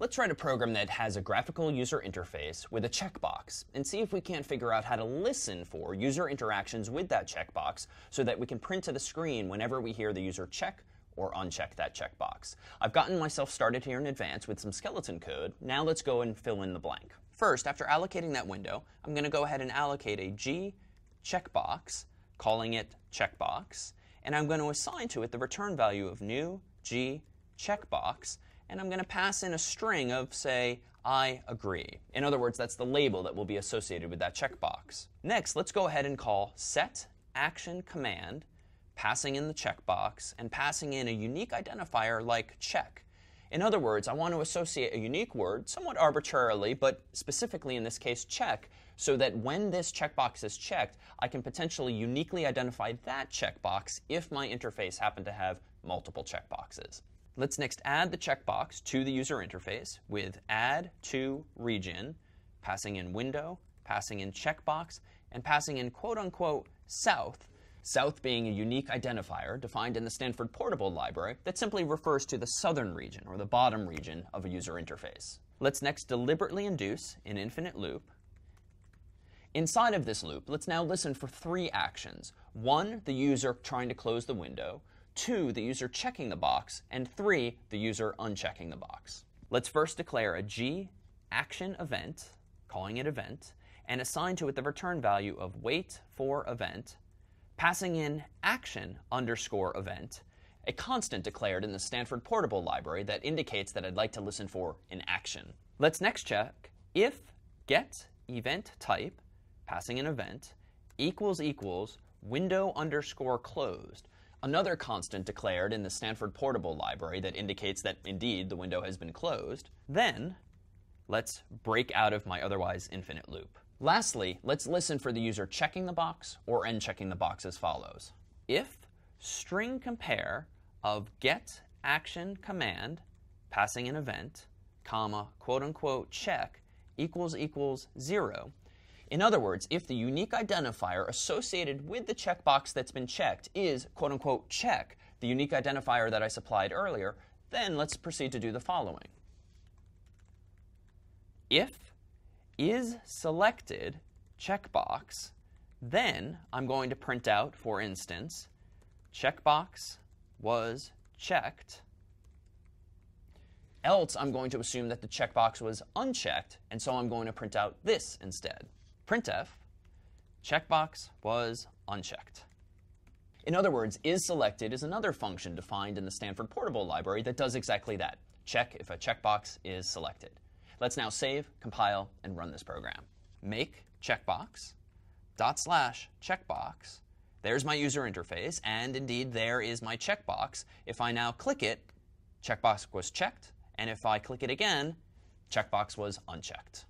Let's write a program that has a graphical user interface with a checkbox and see if we can't figure out how to listen for user interactions with that checkbox so that we can print to the screen whenever we hear the user check or uncheck that checkbox. I've gotten myself started here in advance with some skeleton code. Now let's go and fill in the blank. First, after allocating that window, I'm going to go ahead and allocate a G checkbox, calling it checkbox, and I'm going to assign to it the return value of new G checkbox, and I'm going to pass in a string of, say, I agree. In other words, that's the label that will be associated with that checkbox. Next, let's go ahead and call set action command, passing in the checkbox, and passing in a unique identifier like check. In other words, I want to associate a unique word, somewhat arbitrarily, but specifically in this case, check, so that when this checkbox is checked, I can potentially uniquely identify that checkbox if my interface happened to have multiple checkboxes. Let's next add the checkbox to the user interface with add to region, passing in window, passing in checkbox, and passing in quote unquote south, south being a unique identifier defined in the Stanford Portable Library that simply refers to the southern region or the bottom region of a user interface. Let's next deliberately induce an infinite loop. Inside of this loop, let's now listen for three actions. One, the user trying to close the window two, the user checking the box, and three, the user unchecking the box. Let's first declare a G action event, calling it event, and assign to it the return value of wait for event, passing in action underscore event, a constant declared in the Stanford Portable Library that indicates that I'd like to listen for an action. Let's next check if get event type, passing an event, equals equals window underscore closed, another constant declared in the Stanford Portable Library that indicates that indeed the window has been closed, then let's break out of my otherwise infinite loop. Lastly, let's listen for the user checking the box or unchecking the box as follows. If string compare of get action command passing an event, comma, quote unquote check equals equals zero, in other words, if the unique identifier associated with the checkbox that's been checked is quote unquote check, the unique identifier that I supplied earlier, then let's proceed to do the following. If is selected checkbox, then I'm going to print out, for instance, checkbox was checked. Else, I'm going to assume that the checkbox was unchecked, and so I'm going to print out this instead printf, checkbox was unchecked. In other words, isSelected is another function defined in the Stanford Portable Library that does exactly that. Check if a checkbox is selected. Let's now save, compile, and run this program. Make checkbox dot slash checkbox. There's my user interface, and indeed there is my checkbox. If I now click it, checkbox was checked, and if I click it again, checkbox was unchecked.